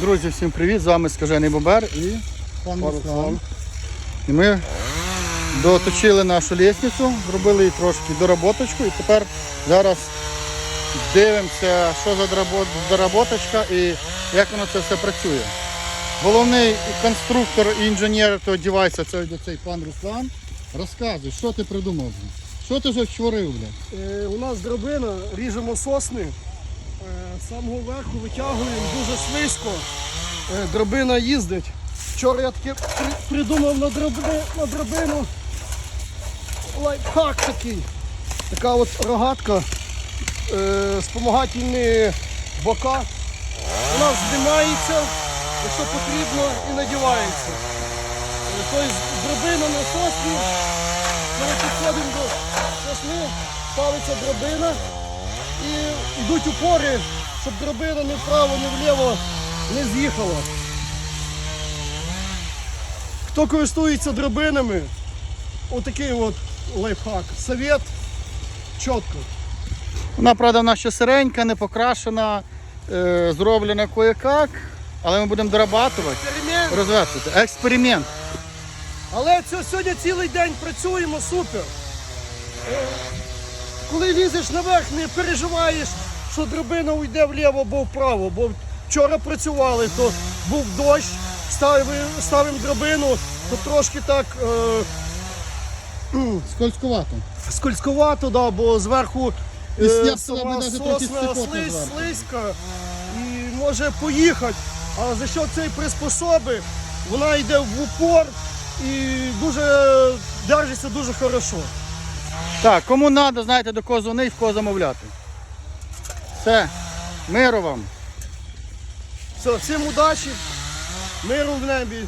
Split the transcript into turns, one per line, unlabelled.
Друзі, всім привіт! З вами Скажений Бобер і пан Руслан. І ми доточили нашу лісницю, зробили її трошки доработочку і тепер зараз дивимося, що за дорабо- доработочка і як воно це все працює. Головний конструктор і інженер того девайса це цей пан Руслан. Розказуй, що ти придумав? Що ти вже вчворив.
Е, у нас драбина, ріжемо сосни, з самого верху витягуємо дуже слизько. Е, драбина їздить. Вчора я таки при- придумав на, драби, на драбину лайфхак такий. Така от рогатка, е, спомагательні бока. Вона здимається, якщо потрібно, і надівається. Тобто драбина на сосні. Ми підходимо до сосни, ставиться драбина і йдуть упори, щоб драбина ні вправо, ні вліво не з'їхала. Хто користується драбинами, отакий от лайфхак. Совет чітко.
Вона, правда, вона ще сиренька, не покрашена, е, зроблена кое-як, але ми будемо дорабатувати,
Експеримент.
розверстити. Експеримент.
Але це сьогодні цілий день працюємо супер. Коли лізеш наверх, не переживаєш, що драбина уйде вліво або вправо. Бо вчора працювали, то був дощ, ставимо, ставимо драбину, то трошки так е,
Скользкувато.
скользковато, да, бо зверху
І
е,
сняв
сама
трохи
сосна слизь, слизька і може поїхати. А за що цієї приспособи, вона йде в упор і дуже держиться дуже хорошо.
Так, кому треба, знаєте, до кого дзвонити, в кого замовляти. Все, миру вам.
Все, всім удачі, миру в небі